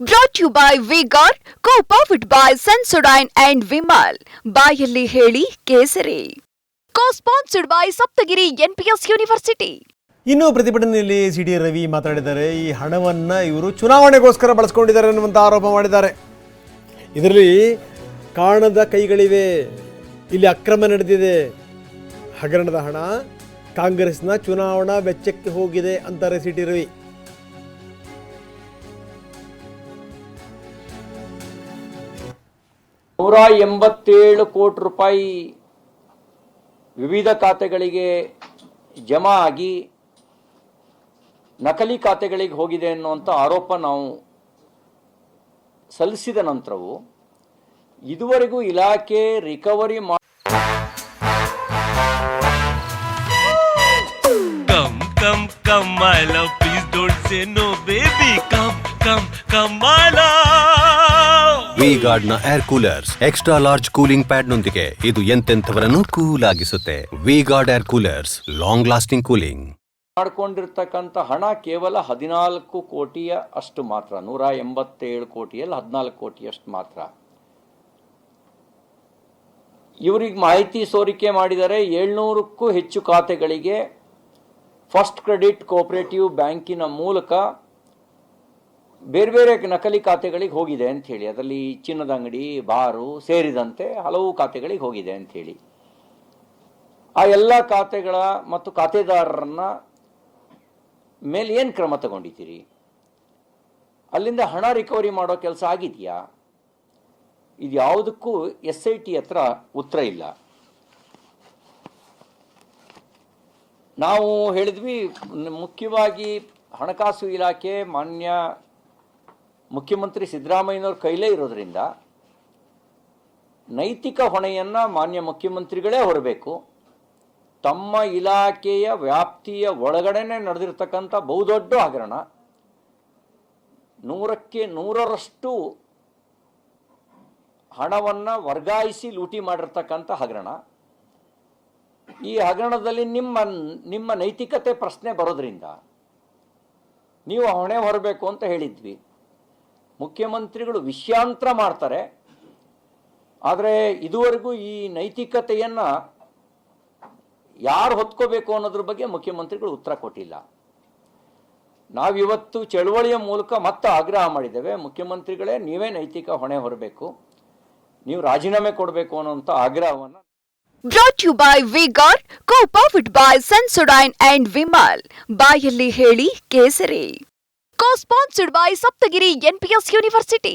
Brought you by V Guard co powered by Sensodyne and Vimal ಬಾಯಲ್ಲಿ ಹೇಳಿ ಕೇಸರಿ. Co sponsored by Saptagiri NPS university ಇನ್ನು ಪ್ರತಿಭಟನೆಯಲ್ಲಿ C D Ravi ಮಾತಾಡಿದ್ದಾರೆ. ಈ ಹಣವನ್ನು ಇವರು ಚುನಾವಣೆಗೋಸ್ಕರ ಬಳಸ್ಕೊಂಡಿದ್ದಾರೆ ಅನ್ನುವಂತ ಆರೋಪ ಮಾಡಿದ್ದಾರೆ. ಇದರಲ್ಲಿ ಕಾಣದ ಕೈಗಳಿವೆ. ಇಲ್ಲಿ ಅಕ್ರಮ ನಡೆದಿದೆ. ಹಗರಣದ ಹಣ ಕಾಂಗ್ರೆಸ್ನ ಚುನಾವಣಾ ವೆಚ್ಚಕ್ಕೆ ಹೋಗಿದೆ ಅಂತಾರೆ ಸಿ ಟಿ ರವಿ. ನೂರ ಎಂಬತ್ತೇಳು ಕೋಟಿ ರೂಪಾಯಿ ವಿವಿಧ ಖಾತೆಗಳಿಗೆ ಜಮಾ ಆಗಿ ನಕಲಿ ಖಾತೆಗಳಿಗೆ ಹೋಗಿದೆ ಅನ್ನುವಂಥ ಆರೋಪ ನಾವು ಸಲ್ಲಿಸಿದ ನಂತರವೂ ಇದುವರೆಗೂ ಇಲಾಖೆ ರಿಕವರಿ ಮಾ Come, come, come, my love. Please don't say no, baby. Come, come, come, my love. V Guard air coolers extra large cooling pad ನೊಂದಿಗೆ ಇದು ಎಂತೆಂಥವರನ್ನು cool ಆಗಿಸುತ್ತೆ V Guard air coolers long lasting cooling ಮಾಡಿಕೊಂಡಿರ್ತಕ್ಕಂಥ ಹಣ ಕೇವಲ ಹದಿನಾಲ್ಕು ಕೋಟಿಯ ಅಷ್ಟು ಮಾತ್ರ, ನೂರ ಎಂಬತ್ತೇಳು ಕೋಟಿಯಲ್ಲಿ ಹದಿನಾಲ್ಕು ಕೋಟಿಯಷ್ಟು ಮಾತ್ರ. ಇವರಿಗೆ ಮಾಹಿತಿ ಸೋರಿಕೆ ಮಾಡಿದರೆ ಏಳ್ನೂರಕ್ಕೂ ಹೆಚ್ಚು ಖಾತೆಗಳಿಗೆ ಫಸ್ಟ್ ಕ್ರೆಡಿಟ್ ಕೋಆಪರೇಟಿವ್ ಬ್ಯಾಂಕಿನ ಮೂಲಕ ಬೇರೆ ಬೇರೆ ನಕಲಿ ಖಾತೆಗಳಿಗೆ ಹೋಗಿದೆ ಅಂತ ಹೇಳಿ. ಅದರಲ್ಲಿ ಚಿನ್ನದ ಅಂಗಡಿ, ಬಾರು ಸೇರಿದಂತೆ ಹಲವು ಖಾತೆಗಳಿಗೆ ಹೋಗಿದೆ ಅಂತ ಹೇಳಿ. ಆ ಎಲ್ಲ ಖಾತೆಗಳ ಮತ್ತು ಖಾತೆದಾರರನ್ನ ಮೇಲೆ ಏನು ಕ್ರಮ ತಗೊಂಡಿದ್ದೀರಿ? ಅಲ್ಲಿಂದ ಹಣ ರಿಕವರಿ ಮಾಡೋ ಕೆಲಸ ಆಗಿದೆಯಾ? ಇದು ಯಾವುದಕ್ಕೂ ಎಸ್ ಐ ಟಿ ಹತ್ರ ಉತ್ತರ ಇಲ್ಲ. ನಾವು ಹೇಳಿದ್ವಿ, ಮುಖ್ಯವಾಗಿ ಹಣಕಾಸು ಇಲಾಖೆ, ಮಾನ್ಯ ಮುಖ್ಯಮಂತ್ರಿ ಸಿದ್ದರಾಮಯ್ಯನವ್ರ ಕೈಲೇ ಇರೋದ್ರಿಂದ ನೈತಿಕ ಹೊಣೆಯನ್ನು ಮಾನ್ಯ ಮುಖ್ಯಮಂತ್ರಿಗಳೇ ಹೊರಬೇಕು. ತಮ್ಮ ಇಲಾಖೆಯ ವ್ಯಾಪ್ತಿಯ ಒಳಗಡೆನೆ ನಡೆದಿರ್ತಕ್ಕಂಥ ಬಹುದೊಡ್ಡ ಹಗರಣ. ನೂರಕ್ಕೆ ನೂರರಷ್ಟು ಹಣವನ್ನು ವರ್ಗಾಯಿಸಿ ಲೂಟಿ ಮಾಡಿರ್ತಕ್ಕಂಥ ಹಗರಣ. ಈ ಹಗರಣದಲ್ಲಿ ನಿಮ್ಮ ನಿಮ್ಮ ನೈತಿಕತೆ ಪ್ರಶ್ನೆ ಬರೋದ್ರಿಂದ ನೀವು ಹೊಣೆ ಹೊರಬೇಕು ಅಂತ ಹೇಳಿದ್ವಿ. ಮುಖ್ಯಮಂತ್ರಿಗಳು ವಿಷಯಾಂತರ ಮಾಡ್ತಾರೆ. ಆದರೆ ಇದುವರೆಗೂ ಈ ನೈತಿಕತೆಯನ್ನು ಯಾರು ಹೊತ್ಕೋಬೇಕು ಅನ್ನೋದ್ರ ಬಗ್ಗೆ ಮುಖ್ಯಮಂತ್ರಿಗಳು ಉತ್ತರ ಕೊಟ್ಟಿಲ್ಲ. ನಾವಿವತ್ತು ಚಳುವಳಿಯ ಮೂಲಕ ಮತ್ತೆ ಆಗ್ರಹ ಮಾಡಿದ್ದೇವೆ. ಮುಖ್ಯಮಂತ್ರಿಗಳೇ, ನೀವೇ ನೈತಿಕ ಹೊಣೆ ಹೊರಬೇಕು. ನೀವು ರಾಜೀನಾಮೆ ಕೊಡಬೇಕು ಅನ್ನೋಂಥ ಆಗ್ರಹವನ್ನು brought you by V Guard co powered by Sensodyne and Vimal ಬಾಯಲ್ಲಿ ಹೇಳಿ ಕೇಸರಿ. Co sponsored by Saptagiri NPS university